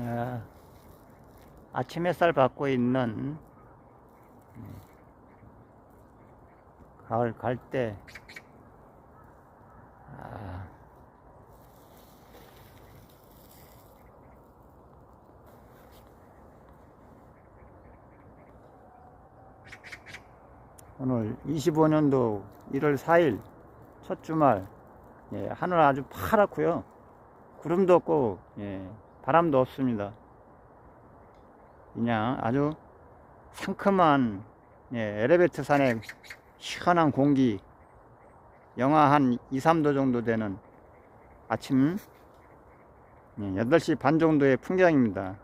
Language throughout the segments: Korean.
야, 아침 햇살 받고 있는 음, 가을 갈대. 아, 오늘 25년도 1월 4일 첫 주말 예, 하늘 아주 파랗고요 구름도 없고 예, 바람도 없습니다 그냥 아주 상큼한 예, 엘리베이터 산의 시원한 공기 영하 한 2, 3도 정도 되는 아침 예, 8시 반 정도의 풍경입니다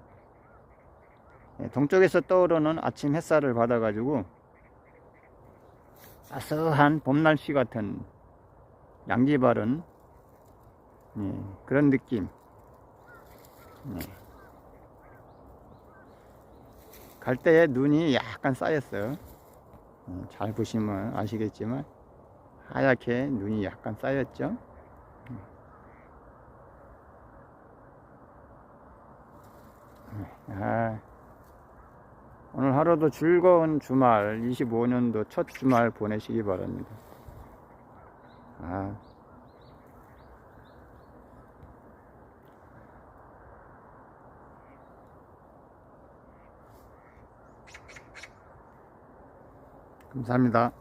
예, 동쪽에서 떠오르는 아침 햇살을 받아 가지고 따스한 봄 날씨 같은 양지 바른 예, 그런 느낌. 예. 갈대에 눈이 약간 쌓였어요. 어, 잘 보시면 아시겠지만 하얗게 눈이 약간 쌓였죠. 예. 아, 오늘 하루도 즐거운 주말, 25년도 첫 주말 보내시기 바랍니다. 아. 감사합니다.